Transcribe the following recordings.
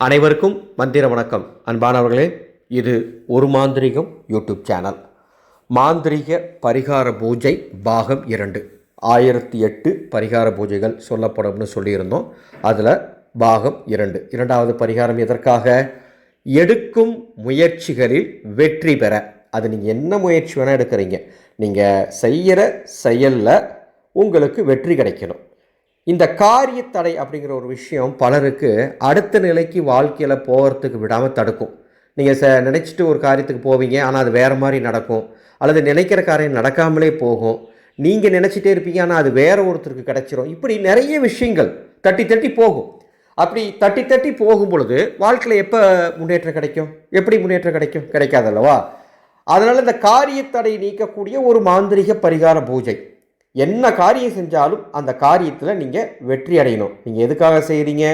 அனைவருக்கும் மந்திர வணக்கம். அன்பானவர்களே இது ஒரு மாந்திரிகம் யூடியூப் சேனல். மாந்திரிக பரிகார பூஜை பாகம் இரண்டு. ஆயிரத்தி எட்டு பரிகார பூஜைகள் சொல்லப்படும்னு சொல்லியிருந்தோம். அதில் பாகம் இரண்டு. இரண்டாவது பரிகாரம் எதற்காக? எடுக்கும் முயற்சிகளில் வெற்றி பெற. அது நீங்கள் என்ன முயற்சி வேணால் எடுக்கிறீங்க. நீங்கள் செய்கிற செயலில் உங்களுக்கு வெற்றி கிடைக்கணும். இந்த காரியத்தடை அப்படிங்கிற ஒரு விஷயம் பலருக்கு அடுத்த நிலைக்கு வாழ்க்கையில் போகிறதுக்கு விடாமல் தடுக்கும். நீங்கள் ச நினச்சிட்டு ஒரு காரியத்துக்கு போவீங்க ஆனால் அது வேறு மாதிரி நடக்கும். அல்லது நினைக்கிற காரியம் நடக்காமலே போகும். நீங்கள் நினச்சிட்டே இருப்பீங்க ஆனால் அது வேறு ஒருத்தருக்கு கிடச்சிரும். இப்படி நிறைய விஷயங்கள் தட்டி தட்டி போகும். அப்படி தட்டி தட்டி போகும் பொழுது வாழ்க்கையில் எப்போ முன்னேற்றம் கிடைக்கும்? எப்படி முன்னேற்றம் கிடைக்கும்? கிடைக்காதல்லவா அதனால் இந்த காரியத்தடை நீக்கக்கூடிய ஒரு மாந்திரிக பரிகார பூஜை. என்ன காரியம் செஞ்சாலும் அந்த காரியத்தில் நீங்கள் வெற்றி அடையணும். நீங்கள் எதுக்காக செய்கிறீங்க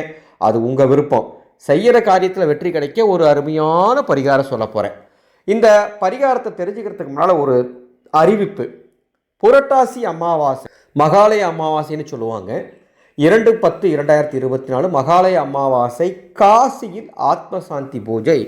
அது உங்கள் விருப்பம். செய்கிற காரியத்தில் வெற்றி கிடைக்க ஒரு அருமையான பரிகாரம் சொல்ல போகிறேன் இந்த பரிகாரத்தை தெரிஞ்சுக்கிறதுக்கு முன்னால் ஒரு அறிவிப்பு. புரட்டாசி அமாவாசை மகாலய அமாவாசைன்னு சொல்லுவாங்க. இரண்டு பத்து இரண்டாயிரத்தி இருபத்தி நாலு மகாலய அமாவாசை காசியில் ஆத்மசாந்தி பூஜை.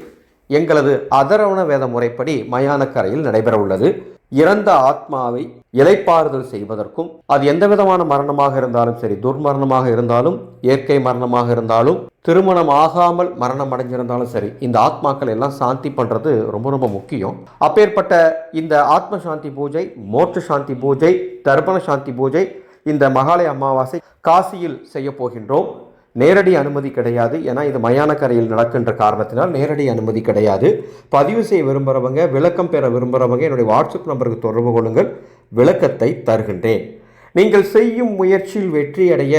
எங்களது அதரவண வேத முறைப்படி மயானக்கரையில் நடைபெற உள்ளது இறந்த ஆத்மாவை இலைப்பாறுதல் செய்வதற்கும் அது எந்த விதமான மரணமாக இருந்தாலும் சரி துர்மரணமாக இருந்தாலும் இயற்கை மரணமாக இருந்தாலும் திருமணம் ஆகாமல் மரணம் அடைஞ்சிருந்தாலும் சரி இந்த ஆத்மாக்கள் எல்லாம் சாந்தி பண்ணுறது ரொம்ப ரொம்ப முக்கியம். அப்பேற்பட்ட இந்த ஆத்ம சாந்தி பூஜை மோட்ச சாந்தி பூஜை தர்ப்பண சாந்தி பூஜை இந்த மகாலய அமாவாசை காசியில் செய்ய போகின்றோம். நேரடி அனுமதி கிடையாது. ஏன்னா இது மயானக்கரையில் நடக்கின்ற காரணத்தினால் நேரடி அனுமதி கிடையாது. பதிவு செய்ய விரும்புகிறவங்க விளக்கம் பெற விரும்புகிறவங்க என்னுடைய வாட்ஸ்அப் நம்பருக்கு தொடர்பு கொள்ளுங்கள். விளக்கத்தை தருகின்றேன். நீங்கள் செய்யும் முயற்சியில் வெற்றி அடைய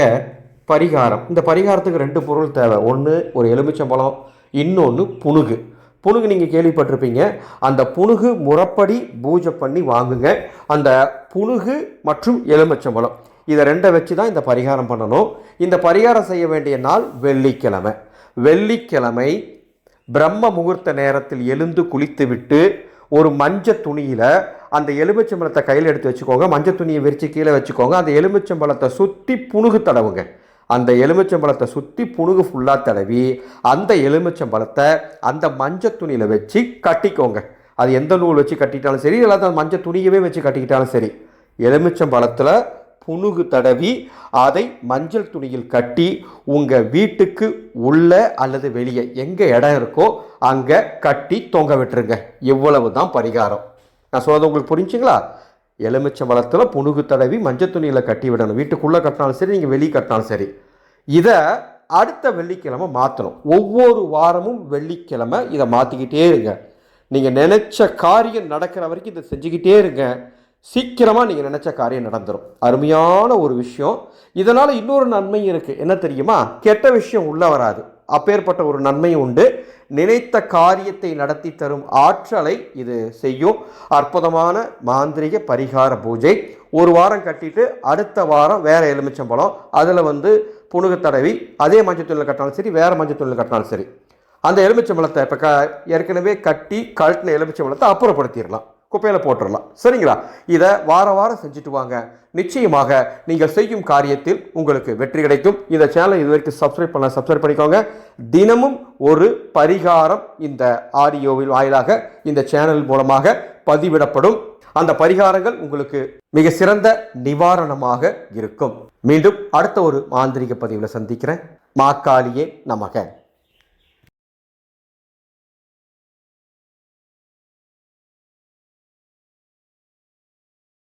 பரிகாரம். இந்த பரிகாரத்துக்கு ரெண்டு பொருள் தேவை. ஒன்று ஒரு எலுமிச்சம்பழம் இன்னொன்று புணுகு புணுகு நீங்கள் கேள்விப்பட்டிருப்பீங்க. அந்த புணுகு முறப்படி பூஜை பண்ணி வாங்குங்க. அந்த புணுகு மற்றும் எலுமிச்சம்பழம். இதை ரெண்டை வச்சு தான் இந்த பரிகாரம் பண்ணணும். இந்த பரிகாரம் செய்ய வேண்டிய நாள் வெள்ளிக்கிழமை. வெள்ளிக்கிழமை பிரம்ம முகூர்த்த நேரத்தில் எழுந்து குளித்துவிட்டு ஒரு மஞ்சள் துணியில் அந்த எலுமிச்சம்பழத்தை கையில் எடுத்து வச்சுக்கோங்க. மஞ்சள் துணியை விரித்து கீழே வச்சுக்கோங்க. அந்த எலுமிச்சம்பழத்தை சுற்றி புணுகு தடவுங்க. அந்த எலுமிச்சம்பழத்தை சுற்றி புணுகு ஃபுல்லாக தடவி அந்த எலுமிச்சம்பழத்தை அந்த மஞ்சள் துணியில் வச்சு கட்டிக்கோங்க. அது எந்த நூல் வச்சு கட்டிக்கிட்டாலும் சரி இல்லாத மஞ்சள் துணியவே வச்சு கட்டிக்கிட்டாலும் சரி. எலுமிச்சம்பழத்தில் புணுகு தடவி அதை மஞ்சள் துணியில் கட்டி உங்கள் வீட்டுக்கு உள்ளே அல்லது வெளியே எங்கே இடம் இருக்கோ அங்கே கட்டி தொங்க விட்டுருங்க. இவ்வளவு தான் பரிகாரம். நான் சொல்கிறது உங்களுக்கு புரிஞ்சுங்களா? எலுமிச்சம்பழத்தில் புணுகு தடவி மஞ்சள் துணியில் கட்டி விடணும். வீட்டுக்குள்ளே கட்டினாலும் சரி நீங்கள் வெளியே கட்டினாலும் சரி. இதை அடுத்த வெள்ளிக்கிழமை மாற்றணும் ஒவ்வொரு வாரமும் வெள்ளிக்கிழமை இதை மாற்றிக்கிட்டே இருங்க. நீங்கள் நினச்ச காரியம் நடக்கிற வரைக்கும் இதை செஞ்சுக்கிட்டே இருங்க. சீக்கிரமாக நீங்கள் நினச்ச காரியம் நடந்துடும் அருமையான ஒரு விஷயம். இதனால் இன்னொரு நன்மையும் இருக்குது என்ன தெரியுமா? கெட்ட விஷயம் உள்ளே வராது. அப்பேற்பட்ட ஒரு நன்மை உண்டு. நினைத்த காரியத்தை நடத்தி தரும் ஆற்றலை இது செய்யும். அற்புதமான மாந்திரிக பரிகார பூஜை. ஒரு வாரம் கட்டிட்டு அடுத்த வாரம் வேறு எலுமிச்சம்பழம் அதில் வந்து புணுகு தடவி அதே மஞ்சத்தூளில் கட்டினாலும் சரி வேறு மஞ்சள் தூளில் கட்டினாலும் சரி அந்த எலுமிச்சம்பழத்தை இப்போ க ஏற்கனவே கட்டி கழட்டின எலுமிச்சம்பழத்தை அப்புறப்படுத்திடலாம். குப்பையில் போட்டுடலாம் சரிங்களா? இதை வார வாரம் செஞ்சுட்டு வாங்க. நிச்சயமாக நீங்கள் செய்யும் காரியத்தில் உங்களுக்கு வெற்றி கிடைக்கும். இந்த சேனலை இது வரைக்கும் சப்ஸ்கிரைப் பண்ண சப்ஸ்கிரைப் பண்ணிக்கோங்க. தினமும் ஒரு பரிகாரம் இந்த ஆடியோவில் வாயிலாக இந்த சேனல் மூலமாக பதிவிடப்படும். அந்த பரிகாரங்கள் உங்களுக்கு மிக சிறந்த நிவாரணமாக இருக்கும். மீண்டும் அடுத்த ஒரு மாந்திரிக பதிவில் சந்திக்கிறேன். மாக்காளியே நமக.